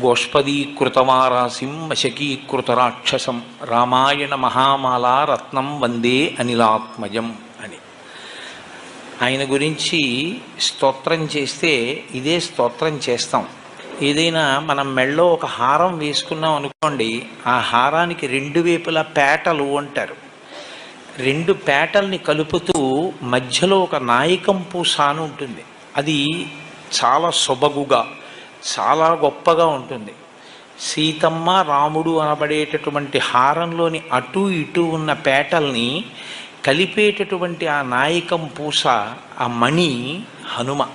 గోష్పదీకృతమారాసిం వశకీకృతరాక్షసం రామాయణ మహామాలా రత్నం వందే అనిలాత్మజం అని. ఆయన గురించి స్తోత్రం చేస్తే ఇదే స్తోత్రం చేస్తాం. ఏదైనా మనం మెళ్ళో ఒక హారం వేసుకున్నాం అనుకోండి ఆ హారానికి రెండు వైపులా పేటలు అంటారు. రెండు పేటల్ని కలుపుతూ మధ్యలో ఒక నాయకంపు సాను ఉంటుంది. అది చాలా సొబగుగా చాలా గొప్పగా ఉంటుంది. సీతమ్మ రాముడు అనబడేటటువంటి హారంలోని అటు ఇటు ఉన్న పేటల్ని కలిపేటటువంటి ఆ నాయకం పూస ఆ మణి హనుమ.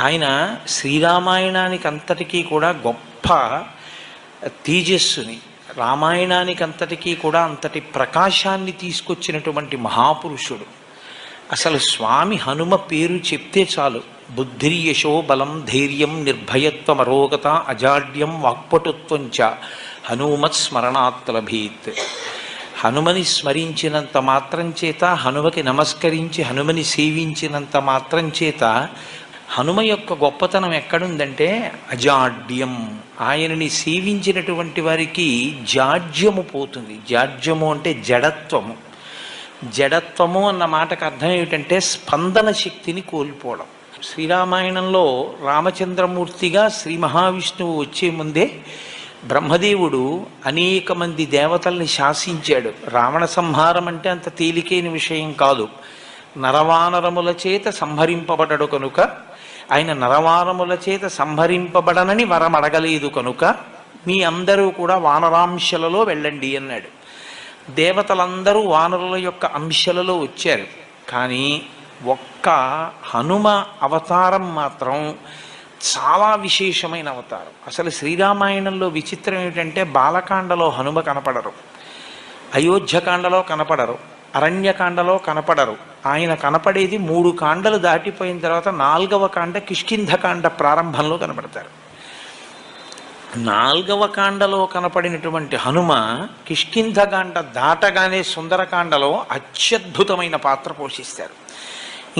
ఆయన శ్రీరామాయణానికి అంతటికీ కూడా గొప్ప తేజస్సుని రామాయణానికి అంతటికీ కూడా అంతటి ప్రకాశాన్ని తీసుకొచ్చినటువంటి మహాపురుషుడు. అసలు స్వామి హనుమ పేరు చెప్తే చాలు. బుద్ధిర్యశో బలం ధైర్యం నిర్భయత్వం అరోగత అజాడ్యం వాక్పటుత్వం చ. హనుమత్ స్మరణాత్ లభీత్. హనుమని స్మరించినంత మాత్రం చేత హనుమకి నమస్కరించి హనుమని సేవించినంత మాత్రం చేత హనుమ యొక్క గొప్పతనం ఎక్కడుందంటే అజాడ్యం. ఆయనని సేవించినటువంటి వారికి జాడ్యము పోతుంది. జాడ్యము అంటే జడత్వము. జడత్వము అన్న మాటకు అర్థం ఏమిటంటే స్పందన శక్తిని కోల్పోవడం. శ్రీరామాయణంలో రామచంద్రమూర్తిగా శ్రీ మహావిష్ణువు వచ్చే ముందే బ్రహ్మదేవుడు అనేక మంది దేవతల్ని శాసించాడు. రావణ సంహారం అంటే అంత తేలికైన విషయం కాదు. నరవానరముల చేత సంహరింపబడడు కనుక ఆయన నరవానముల చేత సంహరింపబడనని వరం అడగలేదు కనుక మీ అందరూ కూడా వానరాంశలలో వెళ్ళండి అన్నాడు. దేవతలందరూ వానరుల యొక్క అంశలలో వచ్చారు. కానీ ఒక్క హనుమ అవతారం మాత్రం చాలా విశేషమైన అవతారం. అసలు శ్రీరామాయణంలో విచిత్రం ఏమిటంటే బాలకాండలో హనుమ కనపడరు. అయోధ్యకాండలో కనపడరు. అరణ్యకాండలో కనపడరు. ఆయన కనపడేది మూడు కాండలు దాటిపోయిన తర్వాత నాలుగవ కాండ కిష్కింధకాండ ప్రారంభంలో కనపడతారు. నాల్గవ కాండలో కనపడినటువంటి హనుమ కిష్కింధకాండ దాటగానే సుందరకాండలో అత్యద్భుతమైన పాత్ర పోషిస్తారు.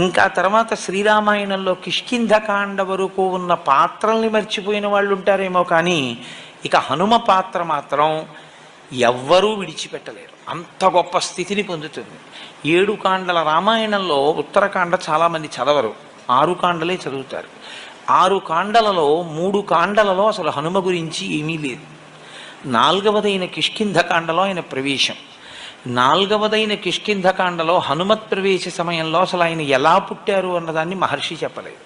ఇంకా తర్వాత శ్రీరామాయణంలో కిష్కింధకాండ వరకు ఉన్న పాత్రల్ని మర్చిపోయిన వాళ్ళు ఉంటారేమో కానీ ఇక హనుమ పాత్ర మాత్రం ఎవ్వరూ విడిచిపెట్టలేరు. అంత గొప్ప స్థితిని పొందుతుంది. ఏడు కాండల రామాయణంలో ఉత్తరకాండ చాలామంది చదవరు. ఆరు కాండలే చదువుతారు. ఆరు కాండలలో మూడు కాండలలో అసలు హనుమ గురించి ఏమీ లేదు. నాలుగవదైన కిష్కింధకాండలో ఆయన ప్రవేశం. నాలుగవదైన కిష్కింధకాండలో హనుమత్ ప్రవేశ సమయంలో అసలు ఆయన ఎలా పుట్టారు అన్నదాన్ని మహర్షి చెప్పలేదు.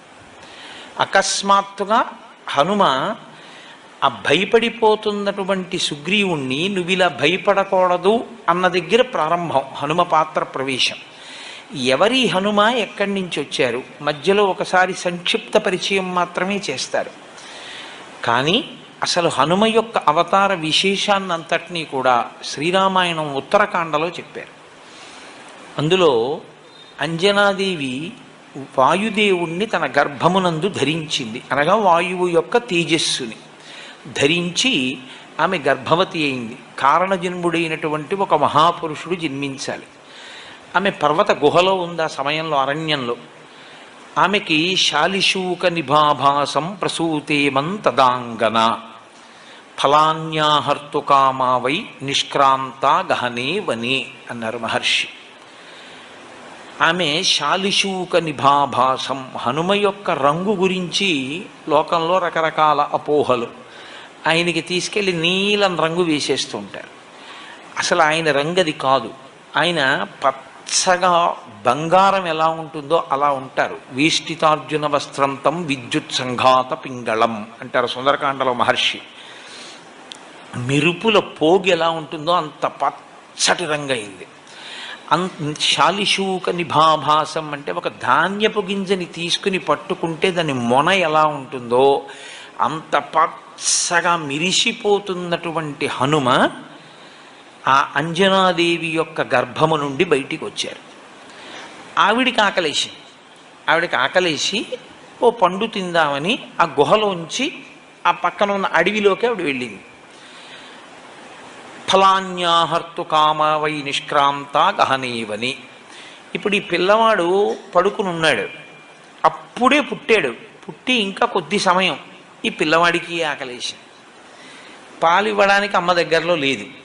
అకస్మాత్తుగా హనుమ ఆ భయపడిపోతున్నటువంటి సుగ్రీవుణ్ణి నువ్వు ఇలా భయపడకూడదు అన్న దగ్గర ప్రారంభం హనుమ పాత్ర ప్రవేశం. ఎవరి హనుమ ఎక్కడి నుంచి వచ్చారు? మధ్యలో ఒకసారి సంక్షిప్త పరిచయం మాత్రమే చేస్తారు. కానీ అసలు హనుమ యొక్క అవతార విశేషాన్నంతటినీ కూడా శ్రీరామాయణం ఉత్తరకాండలో చెప్పారు. అందులో అంజనాదేవి వాయుదేవుణ్ణి తన గర్భమునందు ధరించింది. అనగా వాయువు యొక్క తేజస్సుని ధరించి ఆమె గర్భవతి అయింది. కారణజన్ముడైనటువంటి ఒక మహాపురుషుడు జన్మించాలి. ఆమె పర్వత గుహలో ఉంది ఆ సమయంలో అరణ్యంలో? ఆమెకి శాలిశూక నిభాభాసం ప్రసూతేమం తదాంగన ఫలాన్యాహర్తుకామా వై నిష్క్రాంత గహనే వనే అన్నారు మహర్షి. ఆమె శాలిశూక నిభాభాసం హనుమ యొక్క రంగు గురించి లోకంలో రకరకాల అపోహలు. ఆయనకి తీసుకెళ్ళి నీలం రంగు వేసేస్తూ ఉంటారు అసలు ఆయన రంగు అది కాదు. ఆయన పచ్చగా బంగారం ఎలా ఉంటుందో అలా ఉంటారు. వీష్టితార్జున వస్త్రంతం విద్యుత్ సంఘాత పింగళం అంటారు సుందరకాండలో మహర్షి. మెరుపుల పోగి ఎలా ఉంటుందో అంత పచ్చటి రంగు అయింది శాలిశూక నిభాభాసం అంటే ఒక ధాన్యపు గింజని తీసుకుని పట్టుకుంటే దాని మొన ఎలా ఉంటుందో అంత పచ్చగా మిరిసిపోతున్నటువంటి హనుమ ఆ అంజనాదేవి యొక్క గర్భము నుండి బయటికి వచ్చారు. ఆవిడికి ఆకలేసి ఆవిడికి ఆకలేసి ఓ పండు తిందామని ఆ గుహలోంచి ఆ పక్కన ఉన్న అడవిలోకి ఆవిడ వెళ్ళింది. ఫలాన్యాహర్తు కామవై నిష్క్రాంత గహనేవని. ఇప్పుడు ఈ పిల్లవాడు పడుకుని ఉన్నాడు అప్పుడే పుట్టాడు. పుట్టి ఇంకా కొద్ది సమయం ఈ పిల్లవాడికి ఆకలేసి. పాలు ఇవ్వడానికి అమ్మ దగ్గరలో లేదు.